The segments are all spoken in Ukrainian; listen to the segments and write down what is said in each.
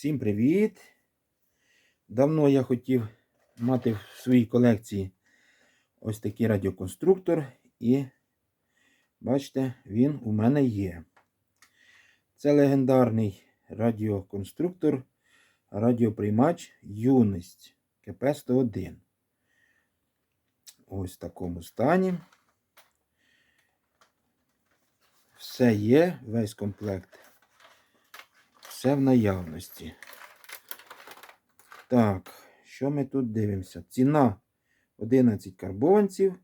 Всім привіт! Давно я хотів мати в своїй колекції ось такий радіоконструктор, і бачите, він у мене є. Це легендарний радіоконструктор, радіоприймач Юність КП-101. Ось в такому стані. Все є, весь комплект. Все в наявності. Так, що ми тут дивимося? Ціна 11 карбованців.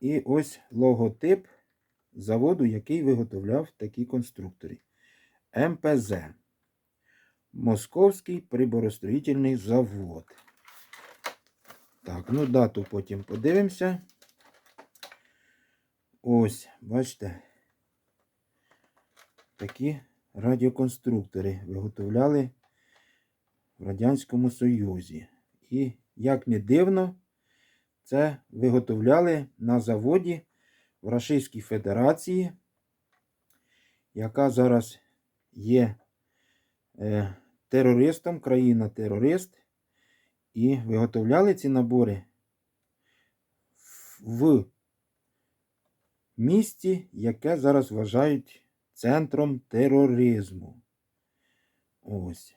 І ось логотип заводу, який виготовляв такі конструктори. МПЗ. Московський приборостроїтельний завод. Так, ну дату потім подивимося. Ось, бачите, такі радіоконструктори виготовляли в Радянському Союзі. І, як не дивно, це виготовляли на заводі в Російській Федерації, яка зараз є е, терористом, країна-терорист. І виготовляли ці набори в місті, яке зараз вважають центром тероризму. Ось.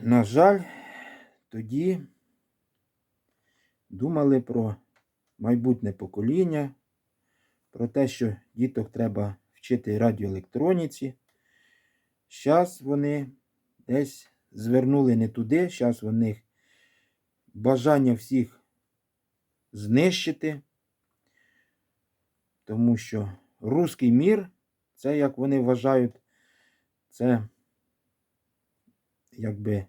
На жаль, тоді думали про майбутнє покоління, про те, що діток треба вчити радіоелектроніці. Зараз вони десь звернули не туди, зараз в них бажання всіх знищити. Тому що руський мір, це, як вони вважають, це якби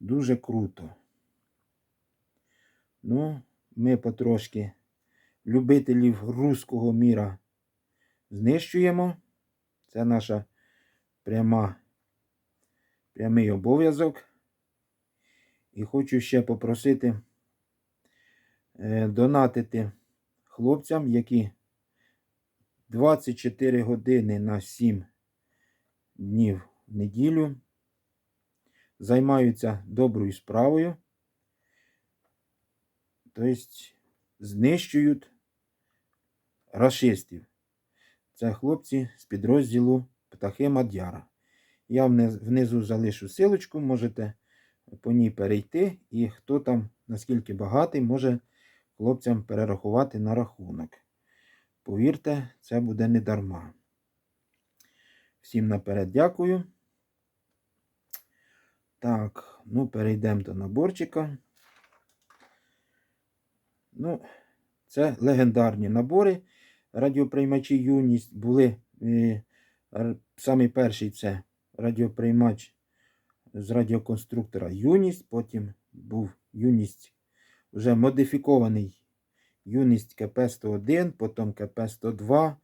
дуже круто. Ну, ми потрошки любителів руського міра знищуємо. Це наша пряма, прямий обов'язок. І хочу ще попросити е, донатити хлопцям, які 24 години на 7 днів в неділю. Займаються доброю справою. Тобто знищують расистів. Це хлопці з підрозділу Птахи Мадяра. Я внизу залишу силочку, можете по ній перейти. І хто там, наскільки багатий, може хлопцям перерахувати на рахунок. Повірте, це буде не дарма. Всім наперед дякую. Так, ну, перейдемо до наборчика. Ну, це легендарні набори. Радіоприймачі юність були. Е, самий перший це радіоприймач з радіоконструктора Юність. Потім був юність вже модифікований Юність КП-101, потім КП-102,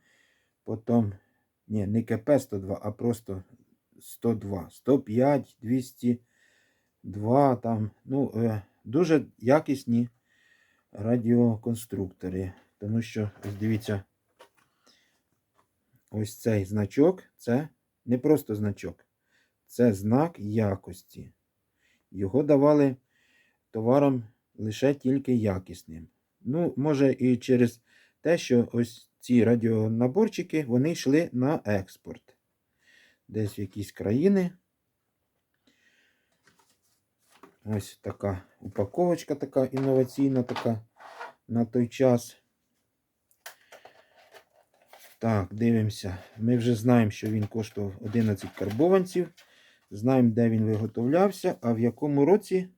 потім, ні, не КП-102, а просто 102, 105, 202, там, ну, е, дуже якісні радіоконструктори. Тому що, ось дивіться, ось цей значок, це не просто значок, це знак якості. Його давали товаром лише тільки якісним. Ну, може, і через те, що ось ці радіонаборчики вони йшли на експорт. Десь в якісь країни. Ось така упаковочка така інноваційна така на той час. Так, дивимося. Ми вже знаємо, що він коштував 11 карбованців. Знаємо, де він виготовлявся, а в якому році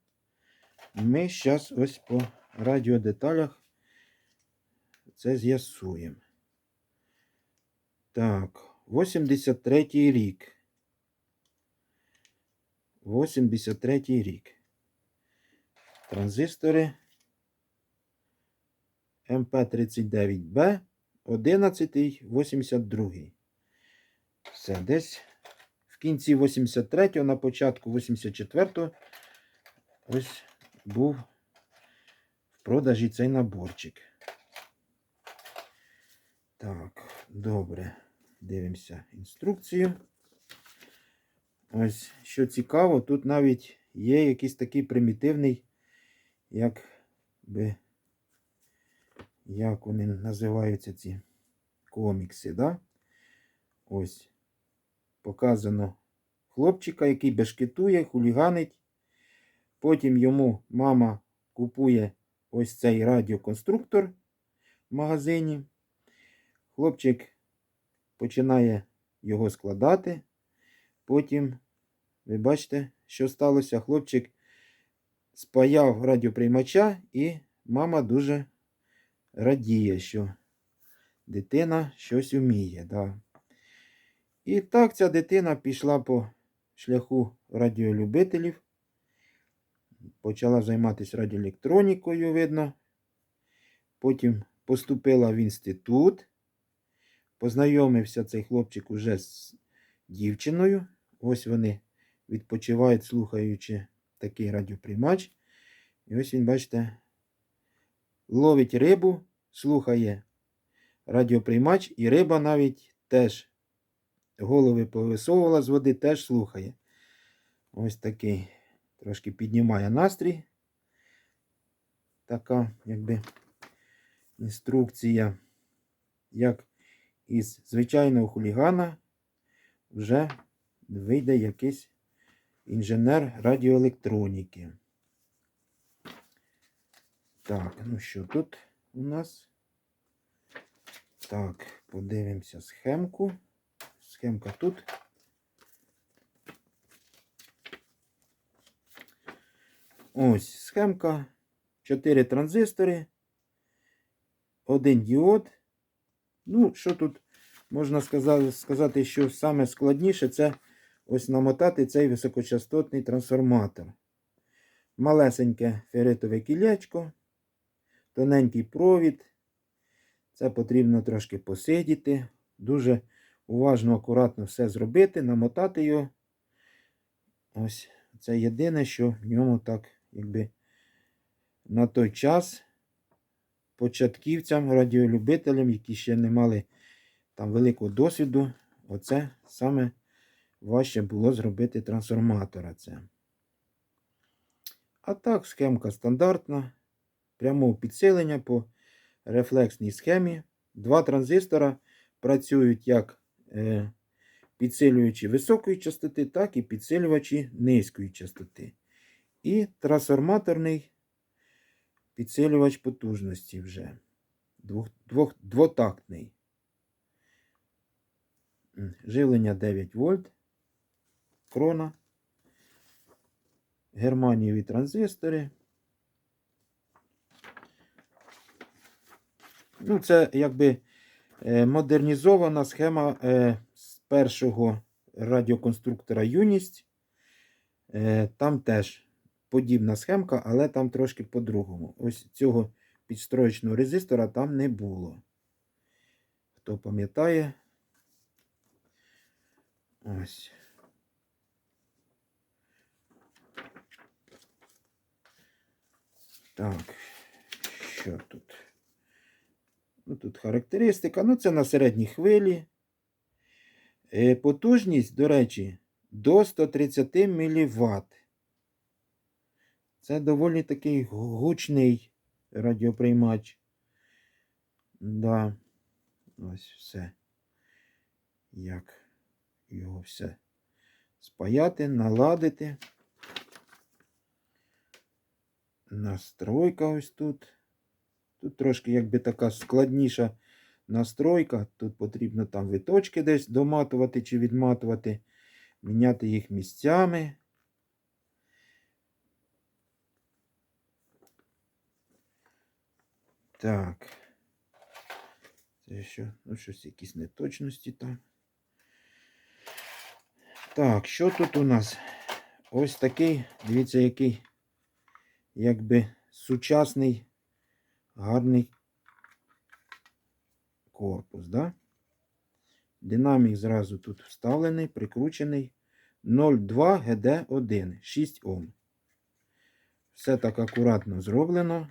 ми зараз ось по радіодеталях це з'ясуємо. Так, 83 рік. 83 рік. Транзистори МП39Б 1182. Все, десь в кінці 83-го, на початку 84-го ось був продажі цей наборчик. Так, добре. Дивимося інструкцію. Ось, що цікаво, тут навіть є якийсь такий примітивний, як би, як вони називаються ці комікси, да? Ось. Показано хлопчика, який бешкетує, хуліганить. Потім йому мама купує ось цей радіоконструктор в магазині. Хлопчик починає його складати. Потім, ви бачите, що сталося? Хлопчик спаяв радіоприймача, і мама дуже радіє, що дитина щось вміє. Да. І так ця дитина пішла по шляху радіолюбителів, почала займатися радіоелектронікою, видно. Потім поступила в інститут. Познайомився цей хлопчик уже з дівчиною. Ось вони відпочивають, слухаючи такий радіоприймач. І ось він, бачите, ловить рибу, слухає радіоприймач, і риба навіть теж голови повисовувала з води, теж слухає. Ось такий трошки піднімає настрій. Така, якби, інструкція, як із звичайного хулігана вже вийде якийсь інженер радіоелектроніки. Так, ну що тут у нас? Так, подивимося схемку. Схемка тут. Ось схемка. 4 транзистори. Один діод. Ну, що тут можна сказати, що саме складніше це ось намотати цей високочастотний трансформатор. Малесеньке ферритове кілечко, тоненький провід. Це потрібно трошки посидіти. Дуже уважно, акуратно все зробити, намотати його. Ось це єдине, що в ньому так, якби на той час початківцям, радіолюбителям, які ще не мали там великого досвіду, оце саме важче було зробити трансформатора. Це. А так, схемка стандартна. Прямого підсилення по рефлексній схемі. Два транзистора працюють як е, підсилювачі високої частоти, так і підсилювачі низької частоти. І трансформаторний підсилювач потужності вже. Двох, двох, двотактний. Живлення 9 вольт. Крона. Германієві транзистори. Ну, це якби е, модернізована схема е, з першого радіоконструктора Юність. Е, Там теж подібна схемка, але там трошки по-другому. Ось цього підстроєчного резистора там не було. Хто пам'ятає? Ось. Так, що тут? Ну, тут характеристика. Ну, це на середній хвилі. Е, потужність, до речі, до 130 мВт. Це доволі такий гучний радіоприймач. Да. Ось все. Як його все спаяти, наладити. Настройка ось тут. Тут трошки якби така складніша настройка. Тут потрібно там виточки десь доматувати чи відматувати, міняти їх місцями. Так. Це що? Ну, щось якісь неточності там. Так, що тут у нас? Ось такий, дивіться, який, якби сучасний, гарний корпус, да? Динамік зразу тут вставлений, прикручений. 0,2 GD1, 6 Ом. Все так акуратно зроблено.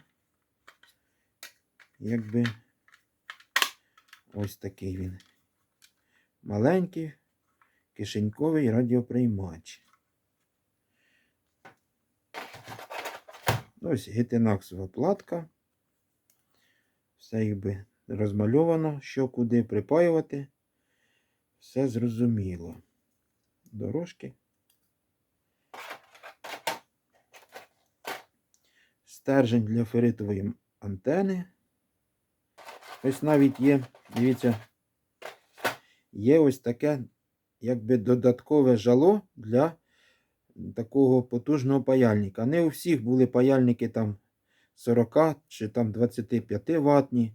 Якби ось такий він. Маленький, кишеньковий радіоприймач. Ось гетинаксова платка. Все якби розмальовано, що куди припаювати. Все зрозуміло. Дорожки. Стержень для феритової антени. Ось навіть є, дивіться, є ось таке, якби додаткове жало для такого потужного паяльника. Не у всіх були паяльники там 40 чи там 25 ватні.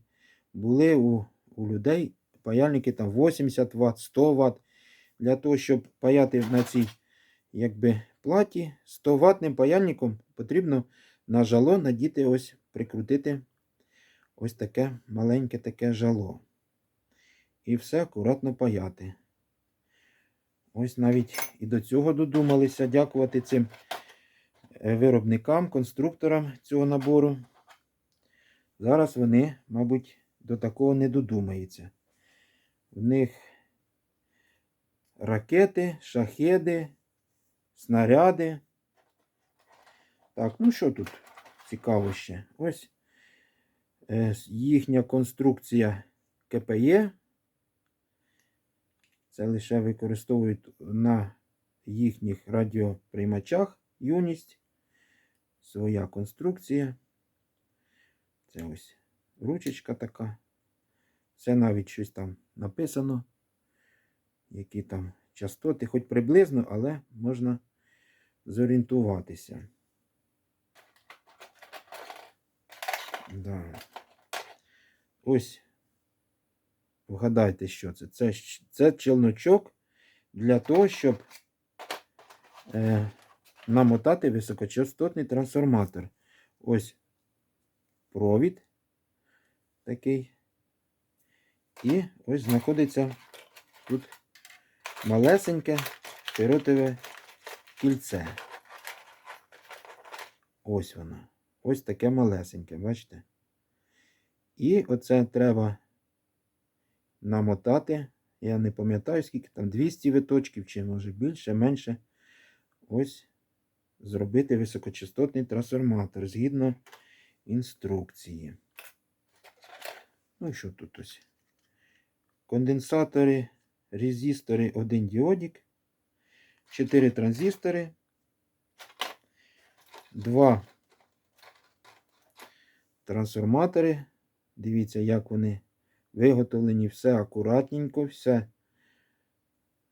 Були у, у людей паяльники там 80 Вт, 100 Вт. Для того, щоб паяти на цій якби, платі 100 ватним паяльником потрібно на жало надіти ось прикрутити ось таке маленьке таке жало. І все акуратно паяти. Ось навіть і до цього додумалися дякувати цим е, виробникам, конструкторам цього набору. Зараз вони, мабуть, до такого не додумаються. В них ракети, шахеди, снаряди. Так, ну що тут цікаво ще? Ось їхня конструкція КПЄ. Це лише використовують на їхніх радіоприймачах юність. Своя конструкція. Це ось ручечка така. Це навіть щось там написано. Які там частоти, хоч приблизно, але можна зорієнтуватися. Да. Ось Вгадайте, що це? Це, це челночок для того, щоб е, намотати високочастотний трансформатор. Ось провід такий. І ось знаходиться тут малесеньке широтове кільце. Ось воно. Ось таке малесеньке, бачите? І оце треба намотати. Я не пам'ятаю, скільки там 200 виточків, чи може більше, менше. Ось зробити високочастотний трансформатор згідно інструкції. Ну і що тут ось? Конденсатори, резистори, один діодик, 4 транзистори, 2 трансформатори. Дивіться, як вони виготовлені все акуратненько, все,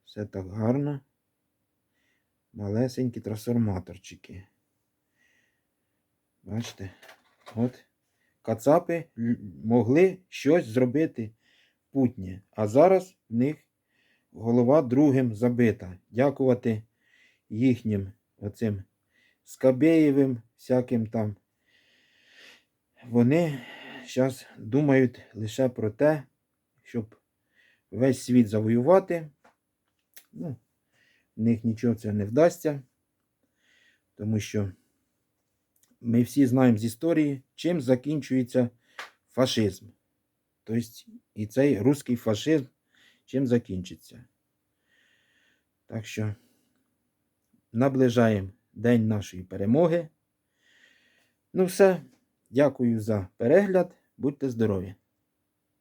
все так гарно. Малесенькі трансформаторчики. Бачите? От. Кацапи могли щось зробити путнє. А зараз в них голова другим забита. Дякувати їхнім оцим Скабєєвим, всяким там. Вони зараз думають лише про те, щоб весь світ завоювати. Ну, в них нічого це не вдасться, тому що ми всі знаємо з історії, чим закінчується фашизм. Тобто і цей руський фашизм чим закінчиться. Так що наближаємо День нашої перемоги. Ну все. Дякую за перегляд. Будьте здорові!